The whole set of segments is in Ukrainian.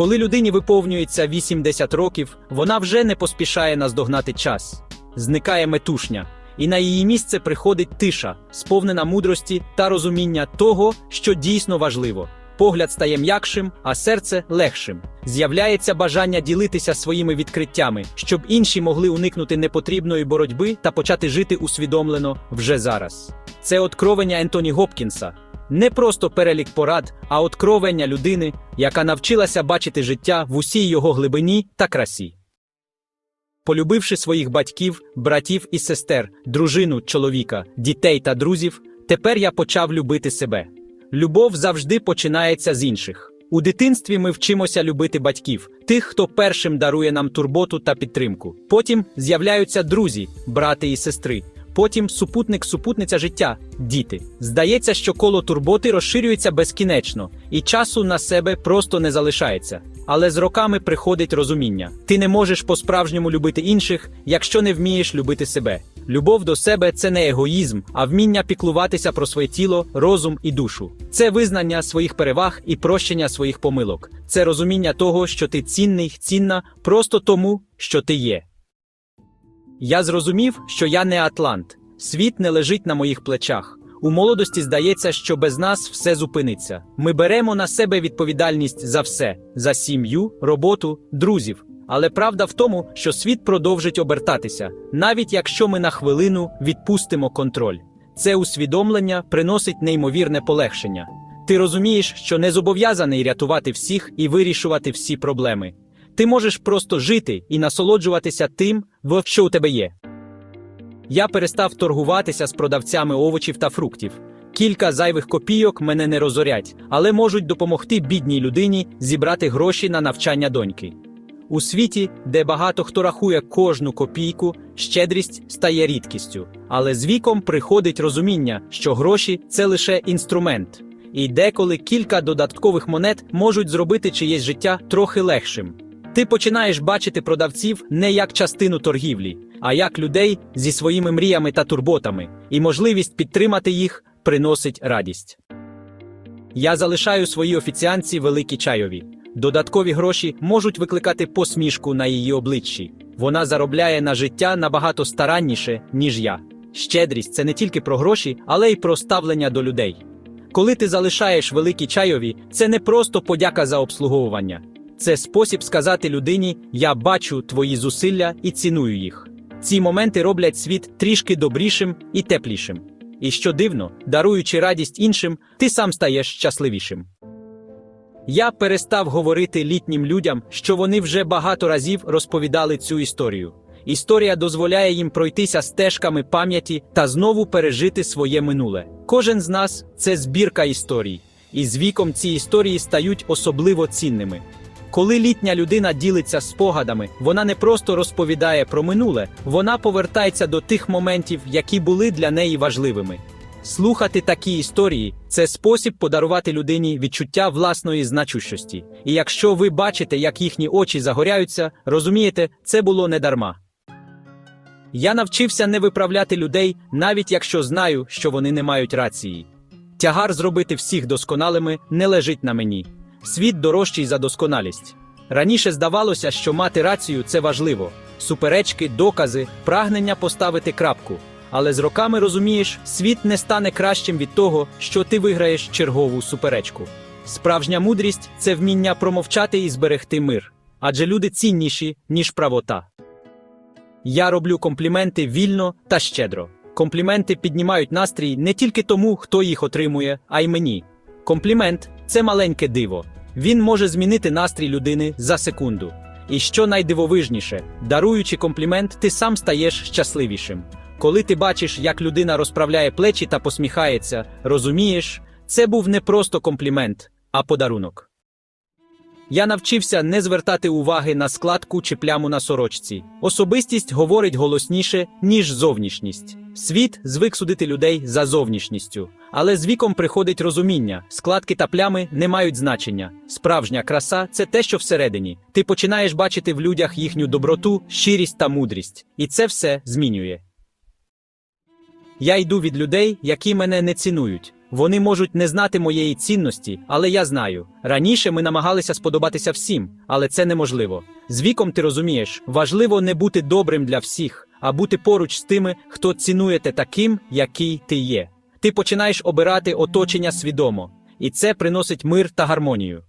Коли людині виповнюється 80 років, вона вже не поспішає наздогнати час. Зникає метушня, і на її місце приходить тиша, сповнена мудрості та розуміння того, що дійсно важливо. Погляд стає м'якшим, а серце легшим. З'являється бажання ділитися своїми відкриттями, щоб інші могли уникнути непотрібної боротьби та почати жити усвідомлено вже зараз. Це откровення Ентоні Гопкінса. Не просто перелік порад, а откровення людини, яка навчилася бачити життя в усій його глибині та красі. Полюбивши своїх батьків, братів і сестер, дружину, чоловіка, дітей та друзів, тепер я почав любити себе. Любов завжди починається з інших. У дитинстві ми вчимося любити батьків, тих, хто першим дарує нам турботу та підтримку. Потім з'являються друзі, брати і сестри. Потім супутник, супутниця життя, діти. Здається, що коло турботи розширюється безкінечно, і часу на себе просто не залишається. Але з роками приходить розуміння: ти не можеш по-справжньому любити інших, якщо не вмієш любити себе. Любов до себе це не егоїзм, а вміння піклуватися про своє тіло, розум і душу. Це визнання своїх переваг і прощення своїх помилок. Це розуміння того, що ти цінний, цінна просто тому, що ти є. Я зрозумів, що я не Атлант. Світ не лежить на моїх плечах. У молодості здається, що без нас все зупиниться. Ми беремо на себе відповідальність за все: за сім'ю, роботу, друзів. Але правда в тому, що світ продовжить обертатися, навіть якщо ми на хвилину відпустимо контроль. Це усвідомлення приносить неймовірне полегшення. Ти розумієш, що не зобов'язаний рятувати всіх і вирішувати всі проблеми. Ти можеш просто жити і насолоджуватися тим, що у тебе є. Я перестав торгуватися з продавцями овочів та фруктів. Кілька зайвих копійок мене не розорять, але можуть допомогти бідній людині зібрати гроші на навчання доньки. У світі, де багато хто рахує кожну копійку, щедрість стає рідкістю. Але з віком приходить розуміння, що гроші це лише інструмент, і деколи кілька додаткових монет можуть зробити чиєсь життя трохи легшим. Ти починаєш бачити продавців не як частину торгівлі, а як людей зі своїми мріями та турботами, і можливість підтримати їх приносить радість. Я залишаю своїй офіціанці великі чайові. Додаткові гроші можуть викликати посмішку на її обличчі. Вона заробляє на життя набагато старанніше, ніж я. Щедрість це не тільки про гроші, але й про ставлення до людей. Коли ти залишаєш великі чайові, це не просто подяка за обслуговування. Це спосіб сказати людині: Я бачу твої зусилля і ціную їх. Ці моменти роблять світ трішки добрішим і теплішим. І що дивно, даруючи радість іншим, ти сам стаєш щасливішим. Я перестав говорити літнім людям, що вони вже багато разів розповідали цю історію. Історія дозволяє їм пройтися стежками пам'яті та знову пережити своє минуле. Кожен з нас це збірка історій, і з віком ці історії стають особливо цінними. Коли літня людина ділиться спогадами, вона не просто розповідає про минуле, вона повертається до тих моментів, які були для неї важливими. Слухати такі історії це спосіб подарувати людині відчуття власної значущості. І якщо ви бачите, як їхні очі загоряються, розумієте, це було не дарма. Я навчився не виправляти людей, навіть якщо знаю, що вони не мають рації. Тягар зробити всіх досконалими не лежить на мені. Світ дорожчий за досконалість. Раніше здавалося, що мати рацію це важливо: суперечки, докази, прагнення поставити крапку. Але з роками розумієш, світ не стане кращим від того, що ти виграєш чергову суперечку. Справжня мудрість це вміння промовчати і зберегти мир, адже люди цінніші, ніж правота. Я роблю компліменти вільно та щедро. Компліменти піднімають настрій не тільки тому, хто їх отримує, а й мені. Комплімент це маленьке диво. Він може змінити настрій людини за секунду. І що найдивовижніше, даруючи комплімент, ти сам стаєш щасливішим. Коли ти бачиш, як людина розправляє плечі та посміхається, розумієш, це був не просто комплімент, а подарунок. Я навчився не звертати уваги на складку чи пляму на сорочці. Особистість говорить голосніше, ніж зовнішність. Світ звик судити людей за зовнішністю, але з віком приходить розуміння: складки та плями не мають значення. Справжня краса це те, що всередині. Ти починаєш бачити в людях їхню доброту, щирість та мудрість, і це все змінює. Я йду від людей, які мене не цінують. Вони можуть не знати моєї цінності, але я знаю. Раніше ми намагалися сподобатися всім, але це неможливо. З віком ти розумієш, важливо не бути добрим для всіх, а бути поруч з тими, хто цінує те таким, який ти є. Ти починаєш обирати оточення свідомо, і це приносить мир та гармонію.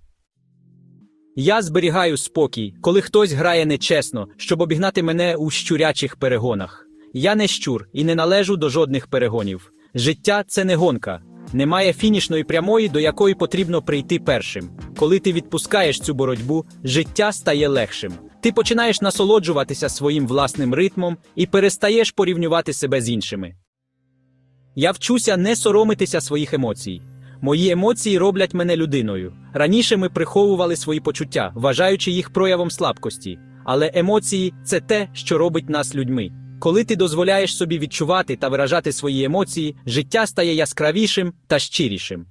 Я зберігаю спокій, коли хтось грає нечесно, щоб обігнати мене у щурячих перегонах. Я не щур і не належу до жодних перегонів. Життя це не гонка. Немає фінішної прямої, до якої потрібно прийти першим. Коли ти відпускаєш цю боротьбу, життя стає легшим. Ти починаєш насолоджуватися своїм власним ритмом і перестаєш порівнювати себе з іншими. Я вчуся не соромитися своїх емоцій. Мої емоції роблять мене людиною. Раніше ми приховували свої почуття, вважаючи їх проявом слабкості. Але емоції це те, що робить нас людьми. Коли ти дозволяєш собі відчувати та виражати свої емоції, життя стає яскравішим та щирішим.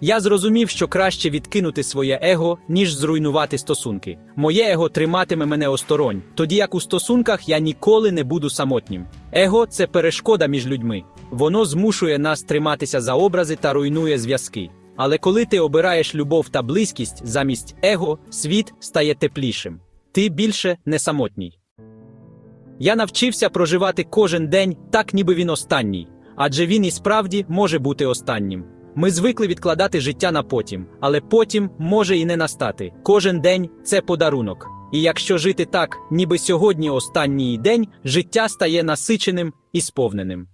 Я зрозумів, що краще відкинути своє его, ніж зруйнувати стосунки. Моє его триматиме мене осторонь, тоді як у стосунках я ніколи не буду самотнім. Его це перешкода між людьми. Воно змушує нас триматися за образи та руйнує зв'язки. Але коли ти обираєш любов та близькість замість его, світ стає теплішим. Ти більше не самотній. Я навчився проживати кожен день так, ніби він останній, адже він і справді може бути останнім. Ми звикли відкладати життя на потім, але потім може і не настати. Кожен день це подарунок. І якщо жити так, ніби сьогодні останній день, життя стає насиченим і сповненим.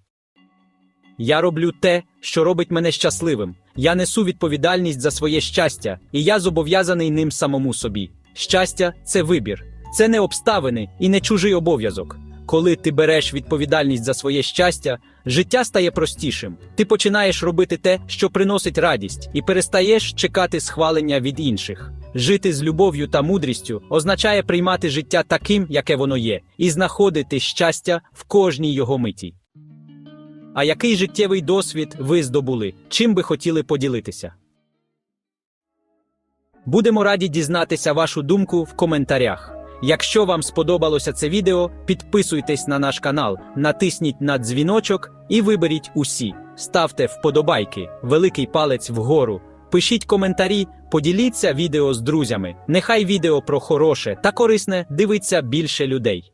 Я роблю те, що робить мене щасливим. Я несу відповідальність за своє щастя, і я зобов'язаний ним самому собі. Щастя це вибір, це не обставини і не чужий обов'язок. Коли ти береш відповідальність за своє щастя, життя стає простішим. Ти починаєш робити те, що приносить радість, і перестаєш чекати схвалення від інших. Жити з любов'ю та мудрістю означає приймати життя таким, яке воно є, і знаходити щастя в кожній його миті. А який життєвий досвід ви здобули? Чим би хотіли поділитися? Будемо раді дізнатися вашу думку в коментарях. Якщо вам сподобалося це відео, підписуйтесь на наш канал, натисніть на дзвіночок і виберіть усі. Ставте вподобайки, великий палець вгору, пишіть коментарі, поділіться відео з друзями. Нехай відео про хороше та корисне дивиться більше людей.